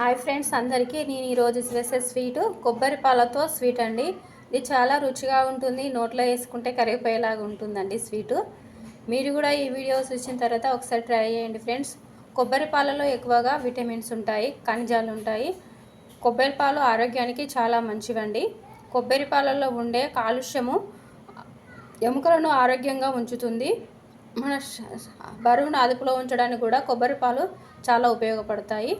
Hi friends అందరికీ. నేను ఈరోజు చేసే స్వీట్ కొబ్బరి పాలతో స్వీట్ అండి. ఇది చాలా రుచిగా ఉంటుంది. నోట్లో వేసుకుంటే కరిగిపోయేలాగా ఉంటుందండి స్వీటు. మీరు కూడా ఈ వీడియో చూసిన తర్వాత ఒకసారి ట్రై చేయండి ఫ్రెండ్స్. కొబ్బరి పాలలో ఎక్కువగా విటమిన్స్ ఉంటాయి ఖనిజాలు ఉంటాయి. కొబ్బరి పాలు ఆరోగ్యానికి చాలా మంచివండి. కొబ్బరి పాలలో ఉండే కాలుష్యము ఎముకలను ఆరోగ్యంగా ఉంచుతుంది. మన బరువును అదుపులో ఉంచడానికి కూడా కొబ్బరి పాలు చాలా ఉపయోగపడతాయి.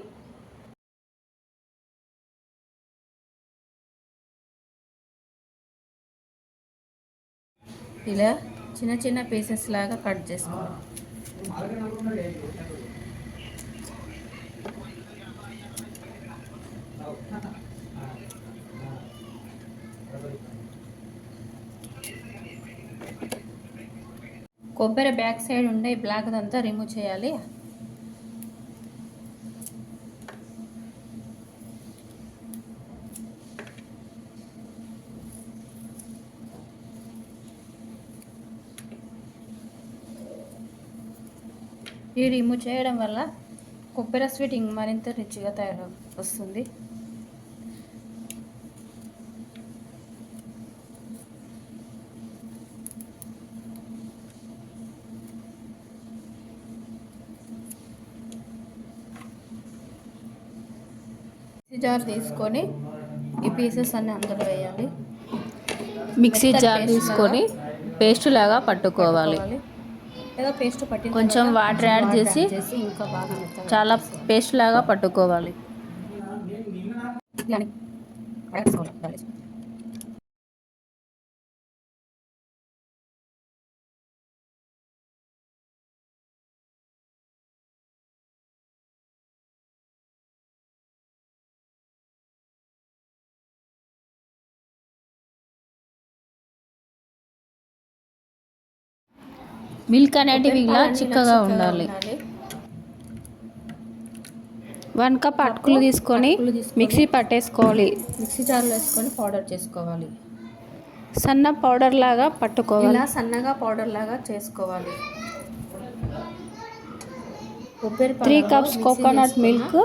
ఇలా చిన్న చిన్న పీసెస్ లాగా కట్ చేసుకోవాలి. కొబ్బరి బ్యాక్ సైడ్ ఉండే బ్లాక్ అంతా రిమూవ్ చేయాలి. ఇది రిమూవ్ చేయడం వల్ల కొబ్బరి స్వీట్ ఇంక మరింత రుచిగా తయారు వస్తుంది మిక్సీ జార్ తీసుకొని ఈ పీసెస్ అన్ని అందులో వేయాలి. మిక్సీ జార్ తీసుకొని పేస్ట్ లాగా పట్టుకోవాలి. ఏదో పేస్ట్ పట్టి కొంచెం వాటర్ యాడ్ చేసి ఇంకా బాగా చాలా పేస్ట్ లాగా పట్టుకోవాలి. మిల్క్ అనేటివి ఇలా చిక్కగా ఉండాలి. వన్ కప్ అటుకులు తీసుకొని మిక్సీ పట్టేసుకోవాలి. మిక్సీ జార్లో వేసుకొని పౌడర్ చేసుకోవాలి. సన్న పౌడర్ లాగా పట్టుకోవాలి. ఇలా సన్నగా పౌడర్ లాగా చేసుకోవాలి. Three cups coconut milk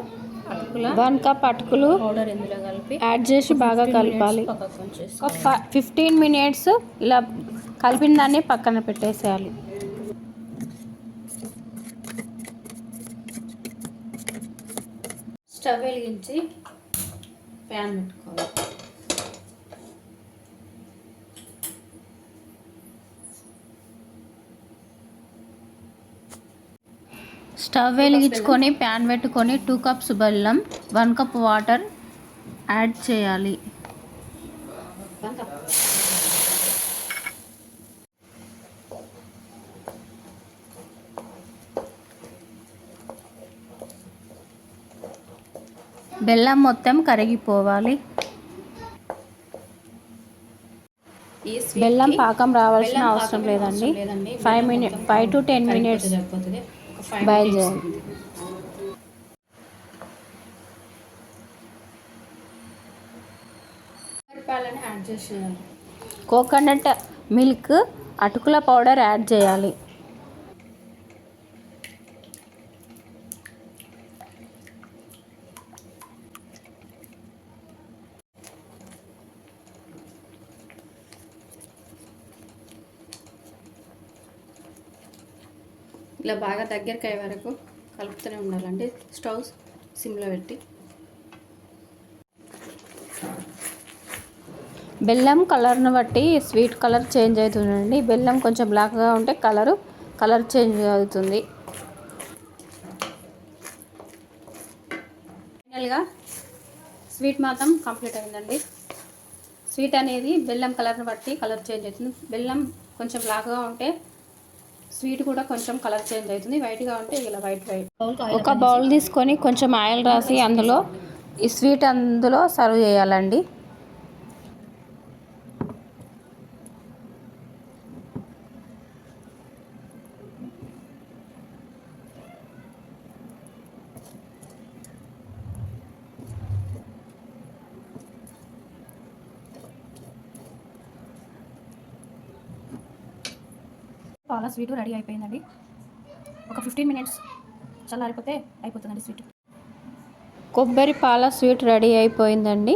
one cup అటుకులు పౌడర్ ఇందులో కలిపి యాడ్ చేసి బాగా 15 minutes కలపాలి. ఫిఫ్టీన్ మినిట్స్ ఇలా కలిపిన దాన్ని పక్కన పెట్టేసేయాలి. స్టవ్ వెలిగించి ప్యాన్ పెట్టుకోవాలి. స్టవ్ వెలిగించుకొని ప్యాన్ పెట్టుకొని టూ కప్స్ బెల్లం వన్ కప్ వాటర్ యాడ్ చేయాలి. బెల్లం మొత్తం కరిగిపోవాలి. బెల్లం పాకం రావాల్సిన అవసరం లేదండి. Five minute five to ten minutes సరిపోతుంది. ఒక five బాయిల్ minutes చేయాలి మిరపకాయలని యాడ్ చేసేయాలి కోకోనట్ మిల్క్ అటుకుల పౌడర్ యాడ్ చేయాలి. ఇలా బాగా దగ్గరికి అయ్యే వరకు కలుపుతూనే ఉండాలండి. స్టవ్ సిమ్లో పెట్టి. బెల్లం కలర్ను బట్టి స్వీట్ కలర్ చేంజ్ అవుతుందండి. బెల్లం కొంచెం బ్లాక్గా ఉంటే కలరు కలర్ చేంజ్ అవుతుంది. ఫైనల్గా స్వీట్ మాత్రం కంప్లీట్ అయిందండి. స్వీట్ అనేది బెల్లం కలర్ని బట్టి కలర్ చేంజ్ అవుతుంది. బెల్లం కొంచెం బ్లాక్గా ఉంటే స్వీట్ కూడా కొంచెం కలర్ చేంజ్ అవుతుంది. వైట్గా ఉంటే ఇలా వైట్ వైట్ ఒక బౌల్ తీసుకొని కొంచెం ఆయిల్ రాసి అందులో ఈ స్వీట్ అందులో సర్వ్ చేయాలండి. పాల స్వీట్ రెడీ అయిపోయిందండి. ఒక ఫిఫ్టీన్ మినిట్స్ చల్లారిపోతే అయిపోతుందండి స్వీట్. కొబ్బరి పాల స్వీట్ రెడీ అయిపోయిందండి.